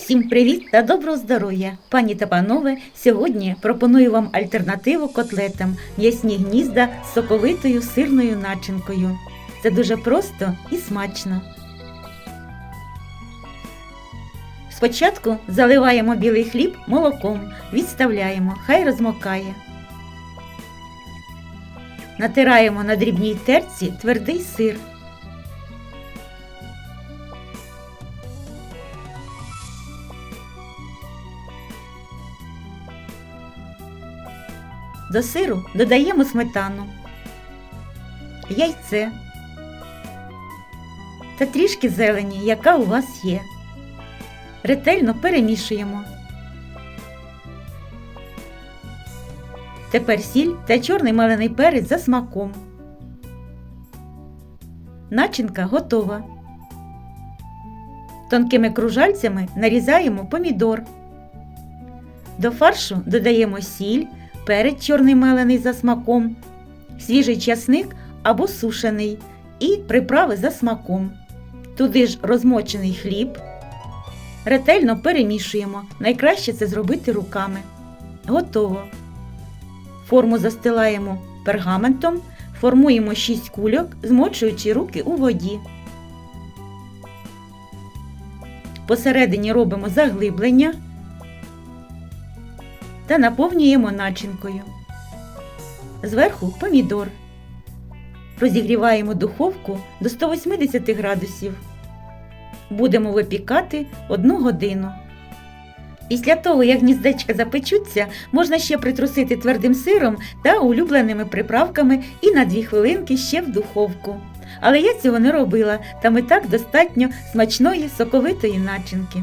Всім привіт та доброго здоров'я! Пані та панове, сьогодні пропоную вам альтернативу котлетам м'ясні гнізда з соковитою сирною начинкою. Це дуже просто і смачно. Спочатку заливаємо білий хліб молоком, відставляємо, хай розмокає. Натираємо на дрібній терці твердий сир. До сиру додаємо сметану, яйце та трішки зелені, яка у вас є. Ретельно перемішуємо. Тепер сіль та чорний малений перець за смаком. Начинка готова. Тонкими кружальцями нарізаємо помідор. До фаршу додаємо сіль, перець чорний мелений за смаком, свіжий часник або сушений і приправи за смаком. Туди ж розмочений хліб. Ретельно перемішуємо. Найкраще це зробити руками. Готово. Форму застилаємо пергаментом, формуємо 6 кульок, змочуючи руки у воді. Посередині робимо заглиблення та наповнюємо начинкою. Зверху помідор. Розігріваємо духовку до 180 градусів. Будемо випікати 1 годину. Після того, як гніздечка запечуться, можна ще притрусити твердим сиром та улюбленими приправками і на 2 хвилинки ще в духовку. Але я цього не робила, там і так достатньо смачної соковитої начинки.